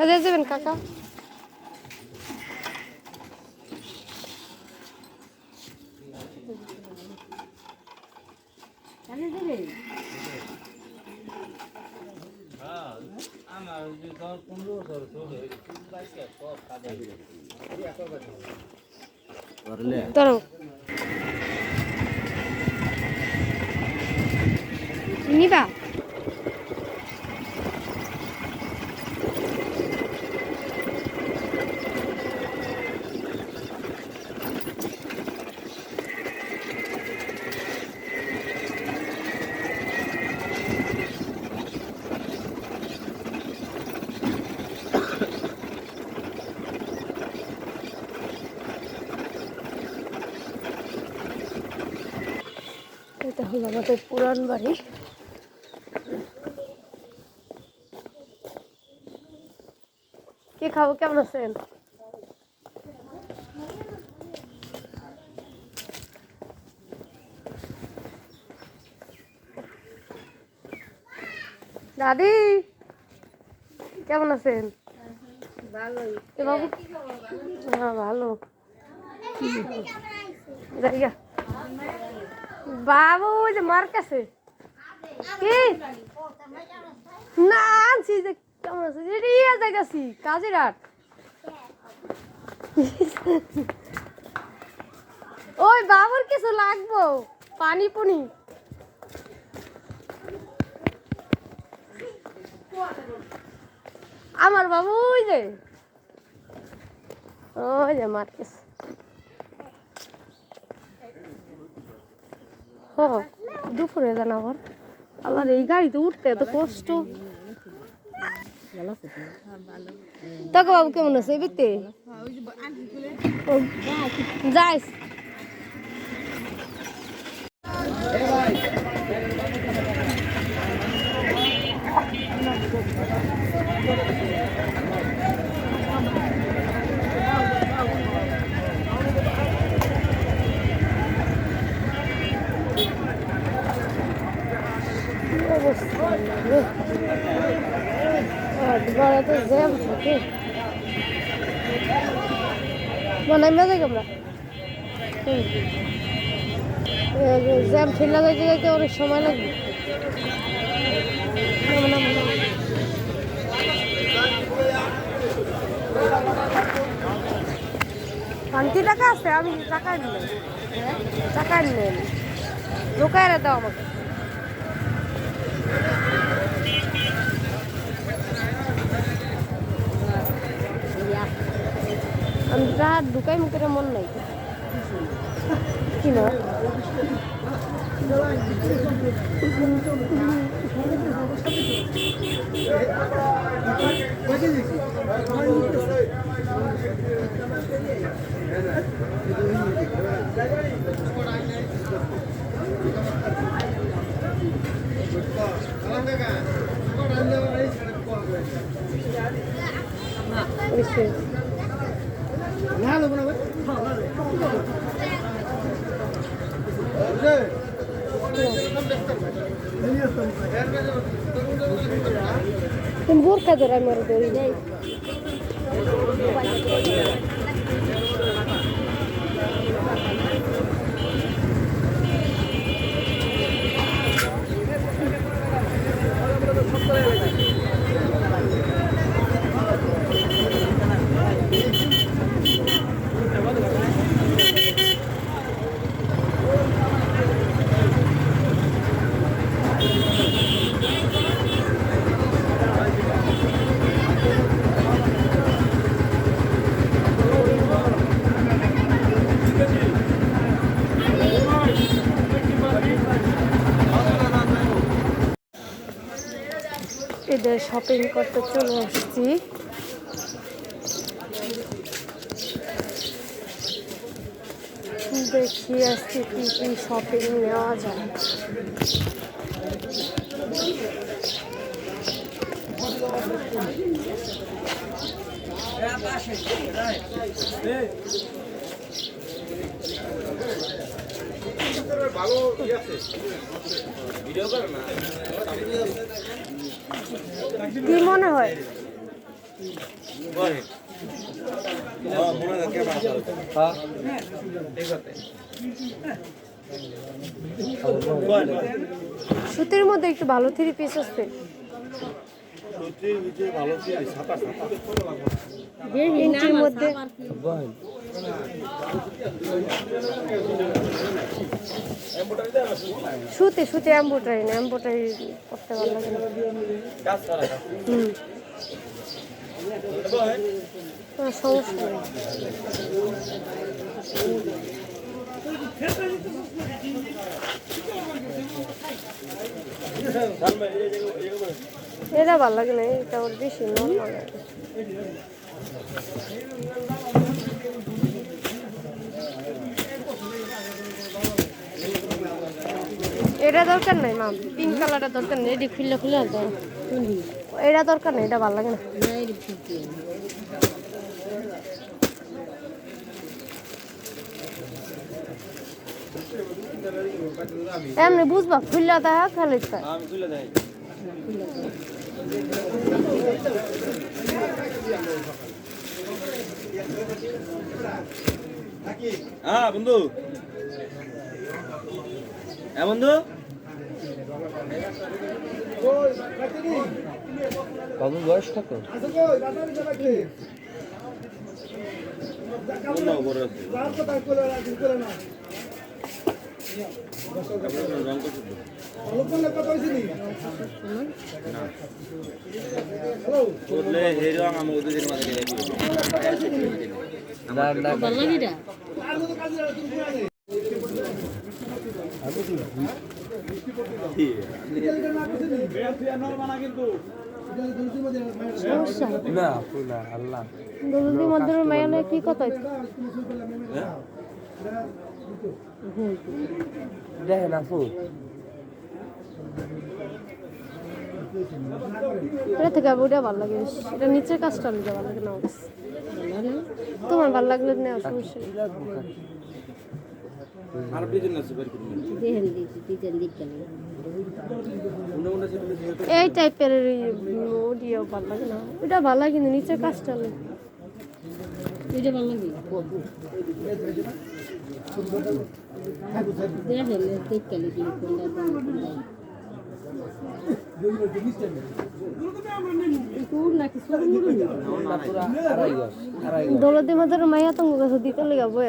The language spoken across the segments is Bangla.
কাজে যাবেন কাকা। আমার দশ পনেরো বছর চলে ধরো নিবা এটা হলো আমাদের পুরান বাড়ি। কে খাব কেমন আছেন? দাদি কেমন আছেন? হ্যাঁ ভালো। জায়গা বাবু, ওই যে মার কাছে। কি? না, আনছি যে কেমন আছে? রিয়া যাইতাছি কাজের হাট। ওই বাবুর কিছু লাগবো, পানি পুনি। আমার বাবু, ওই যে। ওই যে মার কাছে। দুপুরে যান আবার। আবার এই গাড়িতে উঠতে এত কষ্ট। তাকে বাবু, কেমন আছে? এবিতে যাইস অবস্থা রে। আর দুবারে তো থাকে বানাই মেজে আমরা জ্যাম ঠেলা যাইতে যাইতে অনেক সময় লাগবে। শান্তি টাকা আছে, আমি টাকা নিলাম টাকা নিলেন ঢোকায় দাও আমাকে। আমরা ঢুকাই মুখের মন নাই। কি না? ওইসে। তুমি বোরখা ধরে আমার দৌড়ি যাই এদের শপিং করতে চলে আসছি। দেখি আজকে কি কি শপিং নেওয়া যায়। কি মনে হয়। সুতির মধ্যে একটু ভালো থ্রি পিস আছে। ইঞ্চির মধ্যে সুতি সুতি এম্বোটারি না এম্বোটারি করতে ভালো লাগে হুম। সমস্যা এটা ভালো লাগে না, এটা ওর বেশি নর্মাল লাগে। এটা দরকার নাই মা। পিঙ্ক কালারটা দরকার নেই এটি খুললে খুলে দাও। এটা দরকার নেই এটা ভালো লাগে না। এমনি বুঝবা খুললে দেখা খেলে হ্যাঁ বন্ধু। হ্যাঁ বন্ধু? বাবু বয়স কত আছে রং করলে এই রং আমি ওদের মাঝে সমস্যা না পুরা আল্লাহ। দরুদি মধ্যে মায়ালে কি কথা দেখেন আপু এটা থেকে আবার ওটা ভালো লাগে এটা নিচের কাজটা নিতে ভালো লাগে না তোমার ভালো লাগলে নেওয়া সমস্যা আর আছে বের করুন এই টাইপের ওডিও ভালো লাগে না। ওটা ভালো লাগে কিন্তু নিচের কাজটা নেই এটা ভালো লাগে? দৌলতি মাদের মায়া তো গাছ দিতে লেগে কয়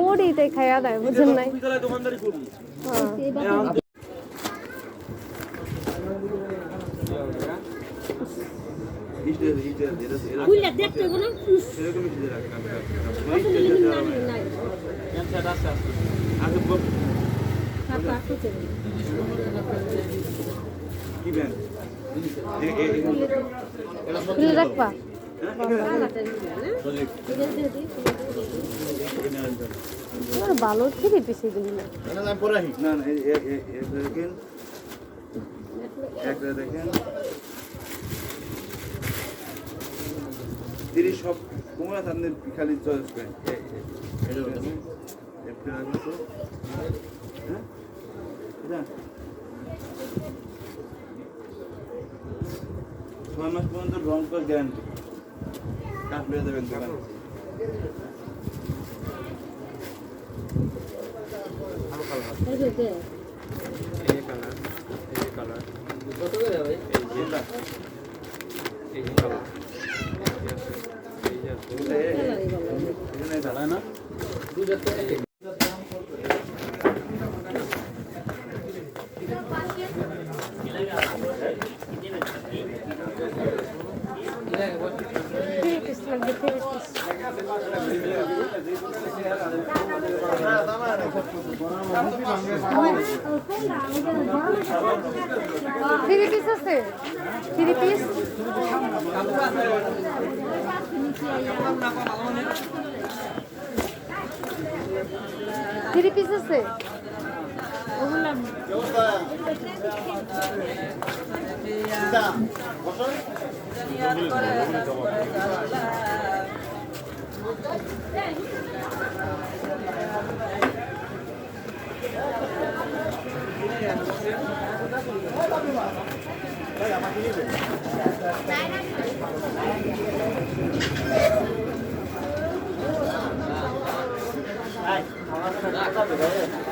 ওডিতে খাইয়া দেয় বুঝেন নাই কি খুলে রাখবা ভালো থেকে পিছিয়ে গেলি না দেখেন একটা দেখেন তিরিশ সব কুমড়া সামনে খালি চয়েস করেন এটা দেখেন। একটা রাখুন তো। হ্যাঁ? এটা? ছয় মাস পর্যন্ত রং কর গ্যারান্টি কাঠ পেয়ে যাবেন দোকানে এই যে দে কালারই ভালো লাগে। না থ্রি পিস লাগবে থ্রি পিস থ্রি পিস আছে থ্রি পিস থ্রি পিস আছে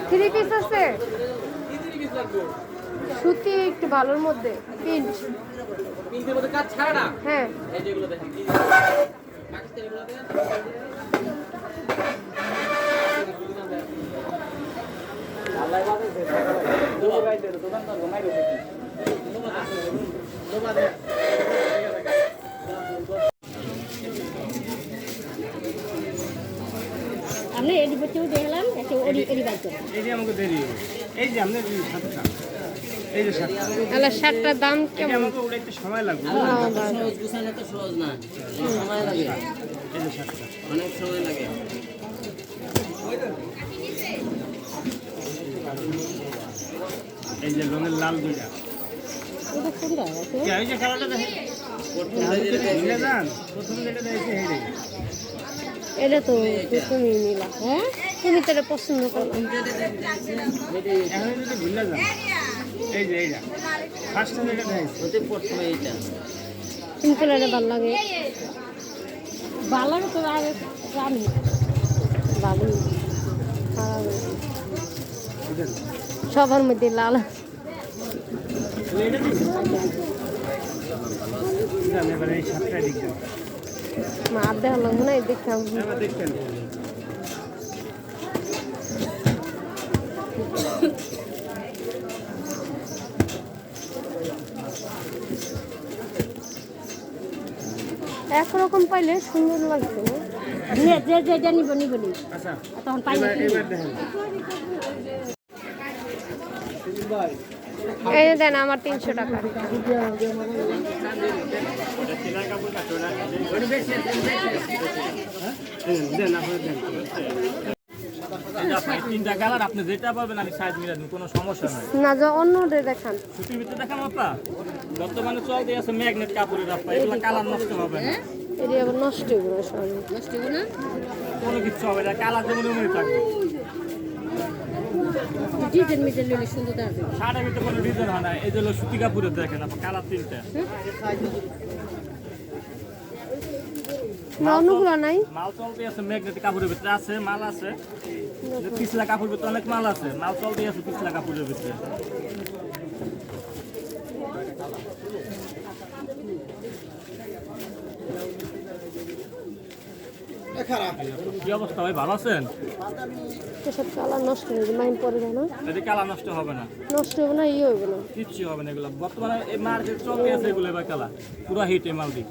থ্রি পিস আছে? সুতি একটু ভালোর মধ্যে প্রিন্ট পিন্টের মধ্যে কাজ ছাড়া হ্যাঁ। এই যেগুলো দেখেন পাকিস্তানিগুলো দেখেন আমরা এডি বচ্চেও দেখলাম একটা ওডি এডি বাইক এই যে আমাকে দেরি এই যে আপনার সাতটা। এই যে সাতটা। তাহলে শার্টটার দাম কেমন? আমাকে উড়াইতে সময় লাগবে। সহজ গুছানো তো সহজ না সময় লাগে। এই যে সাতটা। অনেক সময় লাগে। এই যে রঙের লাল দুইটা। ওই যে কালারটা দেখেন। প্রথম যেটা দেখেছি এই এটা তো তুমি নিলা হ্যাঁ? তুমি তো এটা পছন্দ করো। এখন যদি ভুলে যান এই যে এইটা। ফার্স্টে যেটা দেখেছি। প্রথমে এইটা। পিঙ্ক কালারে ভালো লাগে। ভালো লাগে তো আগে আমি ভালো। সবার মধ্যে লাল। লাগবো না দেখতাম একরকম পাইলে সুন্দর লাগছে যে যে যে নিব নিব আচ্ছা। তখন পাই এবার এবার দেখেন। এই যে দেন আমার তিনশো টাকা। দেন আপনার দেন তিনটা কালার আপনি যেটা পাবেন আমি সাইজ মিলে দেবো কোনো সমস্যা নাই না যা অন্য দেখান। দেখাম আপা বর্তমানে চলতে আছে ম্যাগনেট কাপড়ের আপা এগুলো কালার নষ্ট হবে না এটি আবার নষ্ট গেলো সব নষ্ট হবে না? কোনো কিছু হবে না কালার যেমন থাকবে। ডিজাইন মিজাইন নিলে সুন্দর আছে শাড়ির ভিতরে কোনো ডিজাইন হয় না এই যে হলো সুতি কাপড়ের দেখেন আপনার কালার তিনটা। অন্যগুলো নাই। মাল চলতে আছে ম্যাগনেটিক কাপড়ের ভিতরে আছে মাল আছে। পিছলা কাপড়ের ভিতরে অনেক মাল আছে মাল চলতে আছে পিছলা কাপড়ের ভিতরে। কি অবস্থা ভাই ভালো আছেন? এসব কালা নষ্ট হয়ে যাবে মাইন পরে না। কালার নষ্ট হবে না। নষ্ট হবে না ইয়ে হবে না। কিচ্ছু হবে না এগুলো। বর্তমানে এই মার্কেট চলতে আছে এগুলো এবার কালার পুরো হিট এই মাল দিয়ে